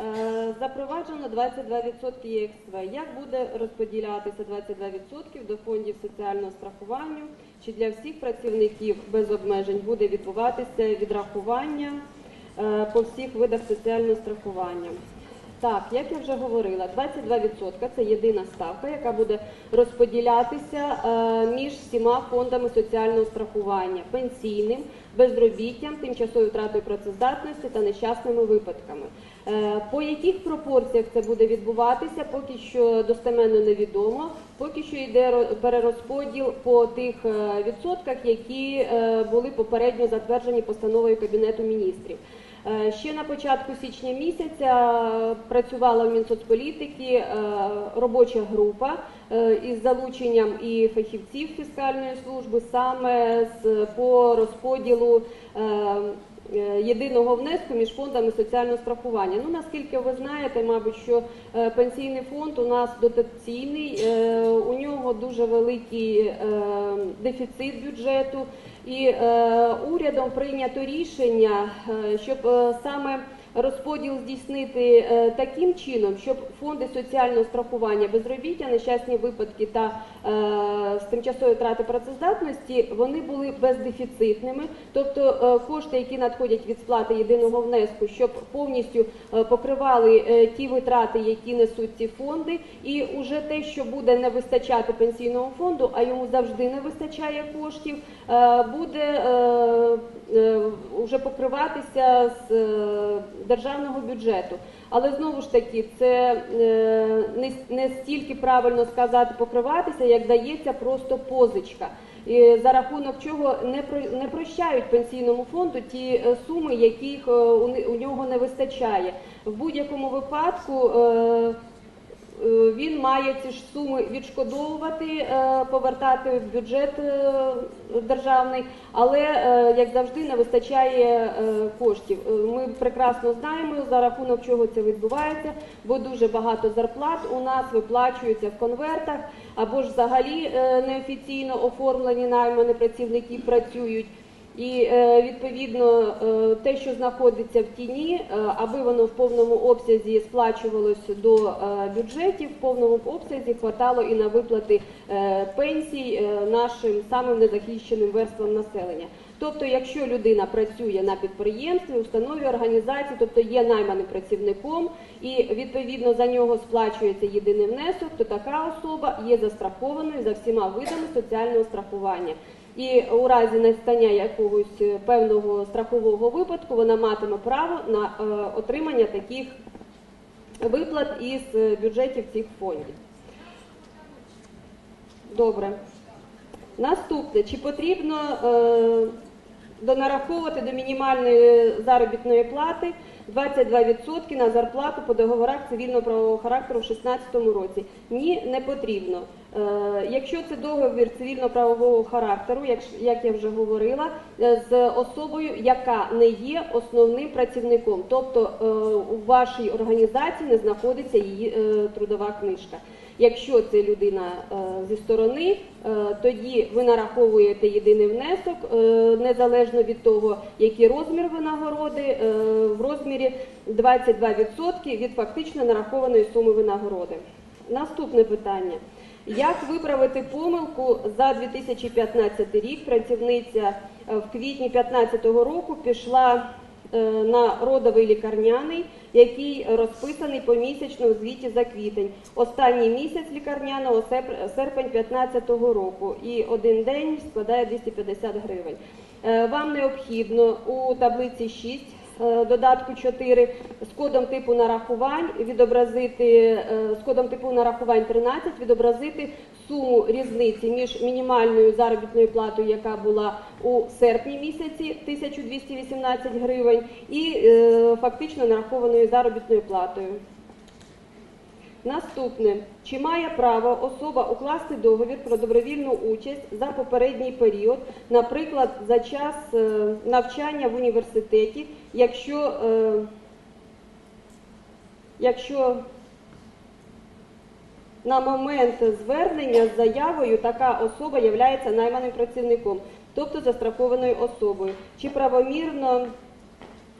Е, Запроваджено 22% ЄХСВ. Як буде розподілятися 22% до фондів соціального страхування? Чи для всіх працівників без обмежень буде відбуватися відрахування е, по всіх видах соціального страхування? Так, як я вже говорила, 22% це єдина ставка, яка буде розподілятися е, між всіма фондами соціального страхування, пенсійним, безробіттям, тимчасовою втратою працездатності та нещасними випадками. Е, По яких пропорціях це буде відбуватися, поки що достеменно невідомо. Поки що йде перерозподіл по тих е, відсотках, які були попередньо затверджені постановою Кабінету міністрів. Е, Ще на початку січня місяця працювала в Мінсоцполітики е, робоча група е, із залученням і фахівців фіскальної служби саме по розподілу єдиного внеску між фондами соціального страхування. Ну наскільки ви знаєте, мабуть, що пенсійний фонд у нас дотаційний, у нього дуже великий дефіцит бюджету. І е, урядом прийнято рішення, е, щоб е, саме розподіл здійснити е, таким чином, щоб фонди соціального страхування, безробіття, нещасні випадки та е, з тимчасової втрати працездатності вони були бездефіцитними, тобто е, кошти, які надходять від сплати єдиного внеску, щоб повністю покривали ті витрати, які несуть ці фонди, і уже те, що буде не вистачати пенсійному фонду, а йому завжди не вистачає коштів, буде вже покриватися з державного бюджету. Але знову ж таки, це е, не, стільки правильно сказати покриватися, як дається просто позичка. І за рахунок чого не про не прощають пенсійному фонду ті е, суми, яких е, у нього не вистачає. В будь-якому випадку. Е, Він має ці ж суми відшкодовувати, е, повертати в бюджет е, державний, але як завжди не вистачає коштів. Ми прекрасно знаємо за рахунок чого це відбувається, бо дуже багато зарплат у нас виплачуються в конвертах або ж взагалі неофіційно оформлені наймані працівники працюють. І е, відповідно е, те, що знаходиться в тіні, е, аби воно в повному обсязі сплачувалося до бюджетів, в повному обсязі хватало і на виплати пенсій нашим самим незахищеним верствам населення. Тобто, якщо людина працює на підприємстві, установі організації, тобто є найманим працівником, і відповідно за нього сплачується єдиний внесок, то така особа є застрахованою за всіма видами соціального страхування. І у разі настання якогось е, певного страхового випадку вона матиме право на е, отримання таких виплат із е, бюджетів цих фондів. Добре. Наступне, чи потрібно донараховувати до мінімальної заробітної плати 22% на зарплату по договорах цивільного правового характеру в 2016 році? Ні, не потрібно. Е, якщо це договір цивільно-правового характеру, як, я вже говорила, е, з особою, яка не є основним працівником, тобто е, у вашій організації не знаходиться її трудова книжка. Якщо це людина зі сторони, тоді ви нараховуєте єдиний внесок незалежно від того, який розмір винагороди, в розмірі 22% від фактично нарахованої суми винагороди. Наступне питання. Як виправити помилку за 2015 рік? Працівниця е, в квітні 2015 року пішла е, на родовий лікарняний, який розписаний помісячно у звіті за квітень. Останній місяць лікарняного серпень 2015 року, і один день складає 250 гривень. Е, Вам необхідно у таблиці 6 е, додатку 4 з кодом типу нарахувань відобразити е, з кодом типу нарахувань 13 відобразити суму різниці між мінімальною заробітною платою, яка була у серпні місяці 1218 гривень, і е, фактично нарахованою заробітною платою. Наступне. Чи має право особа укласти договір про добровільну участь за попередній період, наприклад, за час е, навчання в університеті, якщо, е, якщо на момент звернення з заявою така особа є найманим працівником, тобто застрахованою особою? Чи правомірно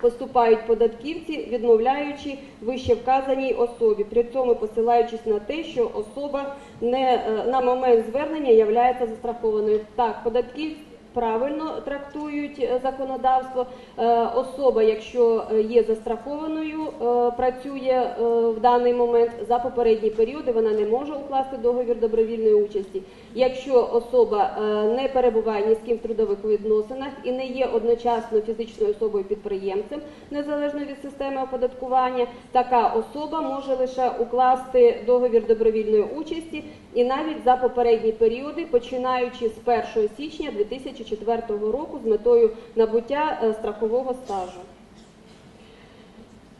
поступають податківці, відмовляючи вище вказаній особі, при цьому посилаючись на те, що особа не е, на момент звернення являється застрахованою. Так, податківці правильно трактують е, законодавство. Е, Особа, якщо є застрахованою, е, працює в даний момент за попередні періоди, вона не може укласти договір добровільної участі. Якщо особа не перебуває ні з ким в трудових відносинах і не є одночасно фізичною особою підприємцем, незалежно від системи оподаткування, така особа може лише укласти договір добровільної участі і навіть за попередні періоди, починаючи з 1 січня 2004 року з метою набуття е, страхового стажу.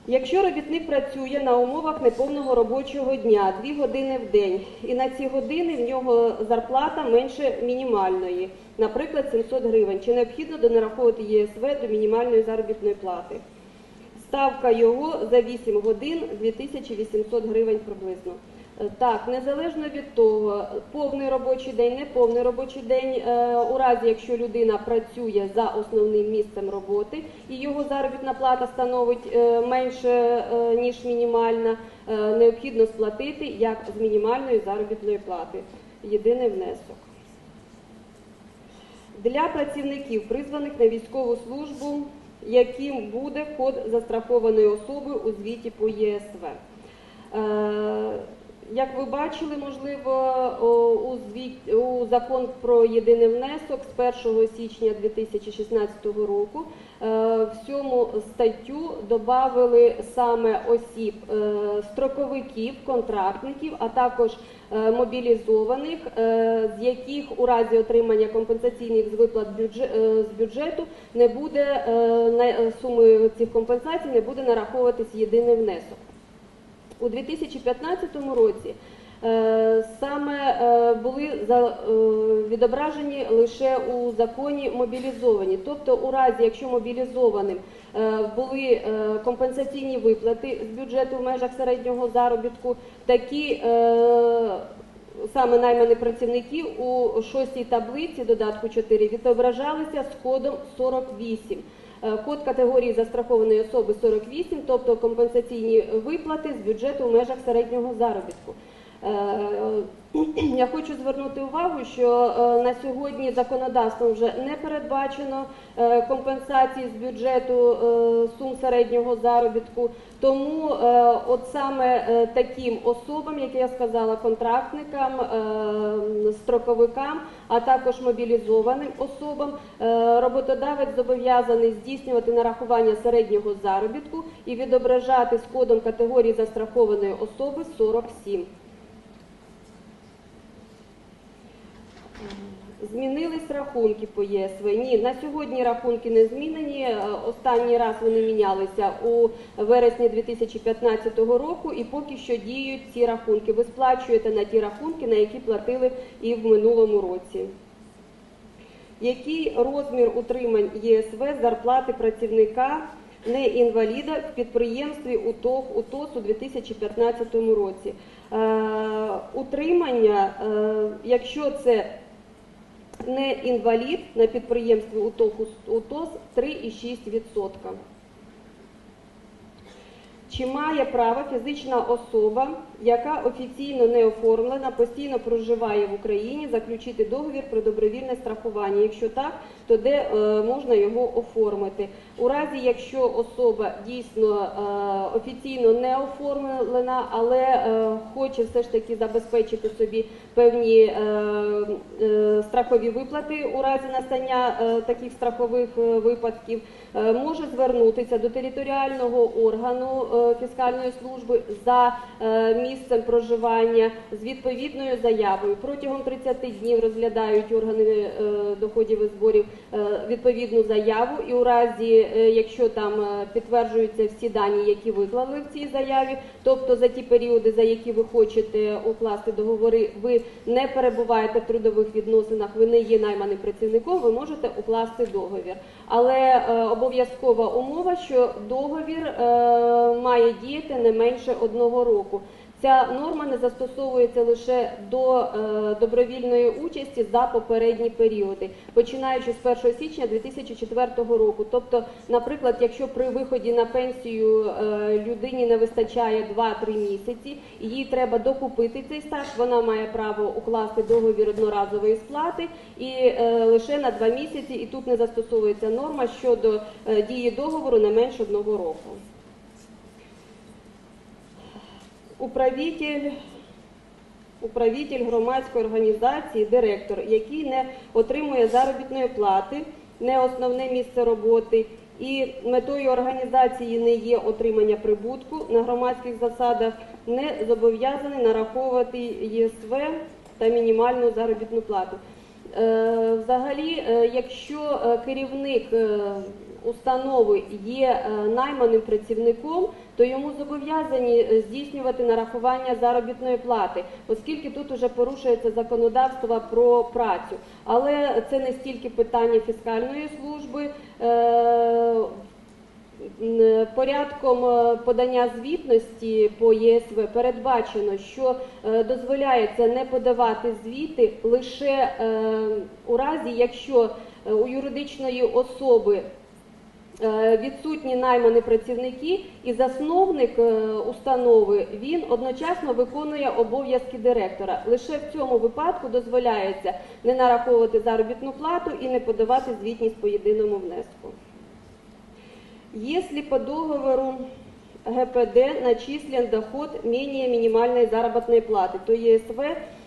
Якщо робітник працює на умовах неповного робочого дня, 2 години в день, і на ці години в нього зарплата менше мінімальної, наприклад, 700 гривень, чи необхідно донараховувати ЄСВ до мінімальної заробітної плати? Ставка його за 8 годин 2800 гривень приблизно. Так, незалежно від того, повний робочий день, неповний робочий день, е, у разі якщо людина працює за основним місцем роботи і його заробітна плата становить е, менше е, ніж мінімальна, необхідно сплатити як з мінімальної заробітної плати. Єдиний внесок. Для працівників, призваних на військову службу, яким буде код застрахованої особи у звіті по ЄСВ. Як ви бачили, можливо, у, звіт, у закон про єдиний внесок з 1 січня 2016 року е, в цьому статтю додали саме осіб е, строковиків, контрактників, а також е, мобілізованих, з яких у разі отримання компенсаційних з виплат з бюджету не буде суми цих компенсацій не буде нараховуватись єдиний внесок. У 2015 році е, саме е, були е, відображені лише у законі мобілізовані. Тобто, у разі, якщо мобілізованим були компенсаційні виплати з бюджету в межах середнього заробітку, такі саме наймані працівники у шостій таблиці додатку 4 відображалися з кодом 48. Е, Код категорії застрахованої особи 48, тобто компенсаційні виплати з бюджету в межах середнього заробітку. Е, Я хочу звернути увагу, що е, на сьогодні законодавством вже не передбачено е, компенсації з бюджету сум середнього заробітку. Тому от саме таким особам, як я сказала, контрактникам, строковикам, а також мобілізованим особам, роботодавець зобов'язаний здійснювати нарахування середнього заробітку і відображати з кодом категорії застрахованої особи 47. Змінились рахунки по ЄСВ? Ні, на сьогодні рахунки не змінені. Е, Останній раз вони мінялися у вересні 2015 року і поки що діють ці рахунки. Ви сплачуєте на ті рахунки, на які платили і в минулому році. Який розмір утримань ЄСВ зарплати працівника не інваліда в підприємстві УТОГ УТОС у 2015 році? Е, утримання, е, якщо це не інвалід на підприємстві УТОС 3,6%. Чи має право фізична особа, яка офіційно не оформлена, постійно проживає в Україні, заключити договір про добровільне страхування? Якщо так, то де е, можна його оформити? У разі, якщо особа дійсно е, офіційно не оформлена, але е, хоче все ж таки забезпечити собі певні е, е, страхові виплати у разі настання е, таких страхових е, випадків, е, може звернутися до територіального органу е, фіскальної служби за е, місцем проживання з відповідною заявою. Протягом 30 днів розглядають органи е, доходів і зборів е, відповідну заяву, і у разі, е, якщо там е, підтверджуються всі дані, які виклали в цій заяві, тобто за ті періоди, за які ви хочете укласти договори, ви не перебуваєте в трудових відносинах, ви не є найманим працівником, ви можете укласти договір. Але е, обов'язкова умова, що договір е, має діяти не менше одного року. Ця норма не застосовується лише до е, добровільної участі за попередні періоди, починаючи з 1 січня 2004 року. Тобто, наприклад, якщо при виході на пенсію е, людині не вистачає 2-3 місяці, їй треба докупити цей стаж, вона має право укласти договір одноразової сплати і е, лише на 2 місяці, і тут не застосовується норма щодо дії договору не менше одного року. Управитель, управитель громадської організації, директор, який не отримує заробітної плати, не основне місце роботи, і метою організації не є отримання прибутку на громадських засадах, не зобов'язаний нараховувати ЄСВ та мінімальну заробітну плату. Е, Взагалі, е, якщо е, керівник установи є найманим працівником, то йому зобов'язані е, здійснювати нарахування заробітної плати, оскільки тут уже порушується законодавство про працю. Але це не стільки питання фіскальної служби. е, Порядком е, подання звітності по ЄСВ передбачено, що дозволяється не подавати звіти лише у разі, якщо у юридичної особи відсутні наймані працівники, і засновник е, установи він одночасно виконує обов'язки директора. Лише в цьому випадку дозволяється не нараховувати заробітну плату і не подавати звітність по єдиному внеску. Если по договору ГПД начислен доход менее минимальной заработной платы, то ЕСВ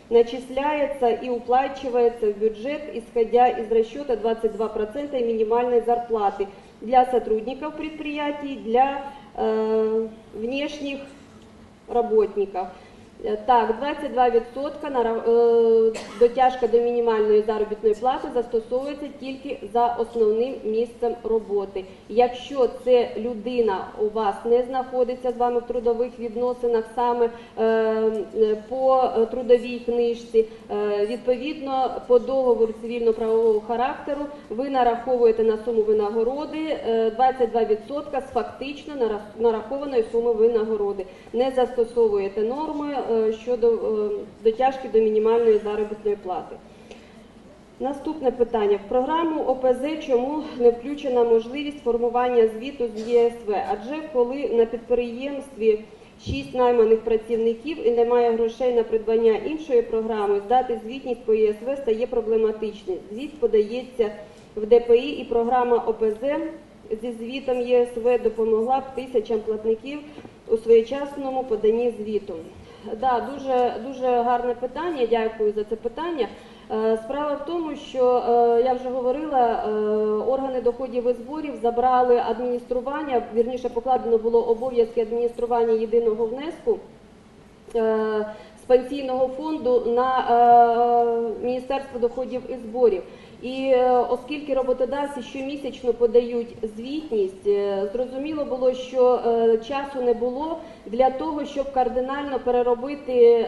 начисляется и уплачивается в бюджет, исходя из расчета 22% минимальной зарплаты для сотрудников предприятий, для э, внешних работников. Е, Так, 22% на ра- е, дотяжка до мінімальної заробітної плати застосовується тільки за основним місцем роботи. Якщо це людина у вас не знаходиться з вами в трудових відносинах саме е, по трудовій книжці, відповідно по договору цивільно-правового характеру ви нараховуєте на суму винагороди е, 22% з фактично нарах- нарахованої суми винагороди. Не застосовуєте норми щодо е, дотяжки до мінімальної заробітної плати. Наступне питання. В програму ОПЗ чому не включена можливість формування звіту з ЄСВ? Адже коли на підприємстві 6 найманих працівників і немає грошей на придбання іншої програми, здати звітність по ЄСВ стає проблематичним. Звіт подається в ДПІ і програма ОПЗ зі звітом ЄСВ допомогла б тисячам платників у своєчасному поданні звіту. Да, дуже, дуже гарне питання. Дякую за це питання. Е, Справа в тому, що е, я вже говорила, е, органи доходів і зборів забрали адміністрування, вірніше покладено було обов'язки адміністрування єдиного внеску з пенсійного фонду на Міністерство доходів і зборів. І е, оскільки роботодавці щомісячно подають звітність, е, зрозуміло було, що е, часу не було для того, щоб кардинально переробити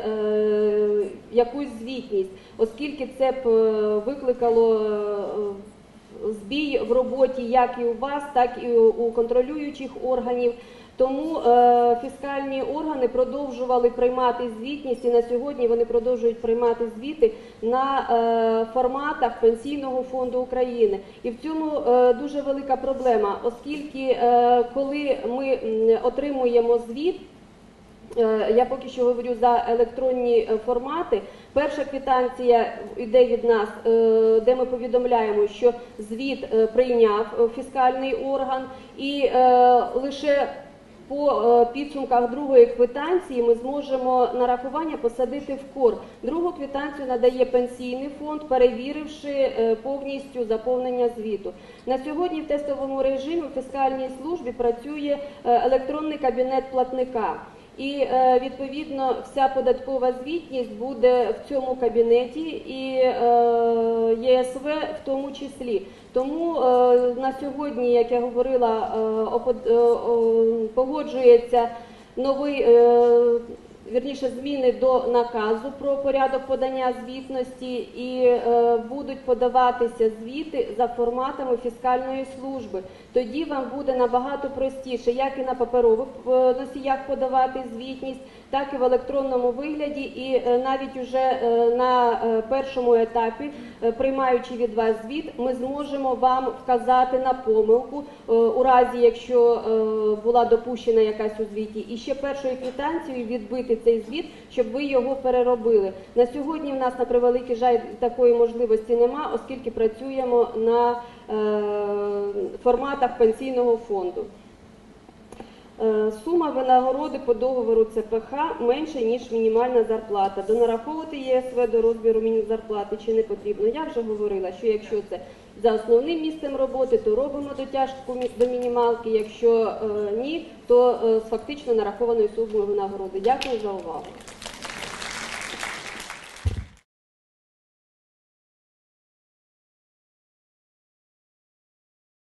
якусь звітність, оскільки це б викликало збій в роботі як і у вас, так і у контролюючих органів. Тому е, фіскальні органи продовжували приймати звітність, і на сьогодні вони продовжують приймати звіти на е, форматах Пенсійного фонду України. І в цьому е, дуже велика проблема, оскільки е, коли ми отримуємо звіт. Е, Я поки що говорю за електронні е, формати. Перша квитанція йде від нас, е, де ми повідомляємо, що звіт прийняв фіскальний орган, і лише по е, підсумках другої квитанції ми зможемо нарахування посадити в кор. Другу квитанцію надає пенсійний фонд, перевіривши е, повністю заповнення звіту. На сьогодні в тестовому режимі в фіскальній службі працює е, електронний кабінет платника. І відповідно вся податкова звітність буде в цьому кабінеті і ЄСВ в тому числі. Тому е, на сьогодні, як я говорила, е, е, погоджується новий вірніше зміни до наказу про порядок подання звітності і е, будуть подаватися звіти за форматами фіскальної служби. Тоді вам буде набагато простіше, як і на паперових е, носіях подавати звітність, так і в електронному вигляді, і е, навіть уже е, на е, першому етапі, е, приймаючи від вас звіт, ми зможемо вам вказати на помилку е, у разі, якщо е, була допущена якась у звіті, і ще першою квитанцією відбити цей звіт, щоб ви його переробили. На сьогодні в нас на превеликий жаль такої можливості нема, оскільки працюємо на е, форматах пенсійного фонду. Е, Сума винагороди по договору ЦПХ менше, ніж мінімальна зарплата. Донараховувати ЄСВ до розміру зарплати чи не потрібно? Я вже говорила, що якщо це за основним місцем роботи, то робимо дотяжку до мінімалки. Якщо е, ні, то е, з фактично нарахованої сумою винагороди. Дякую за увагу.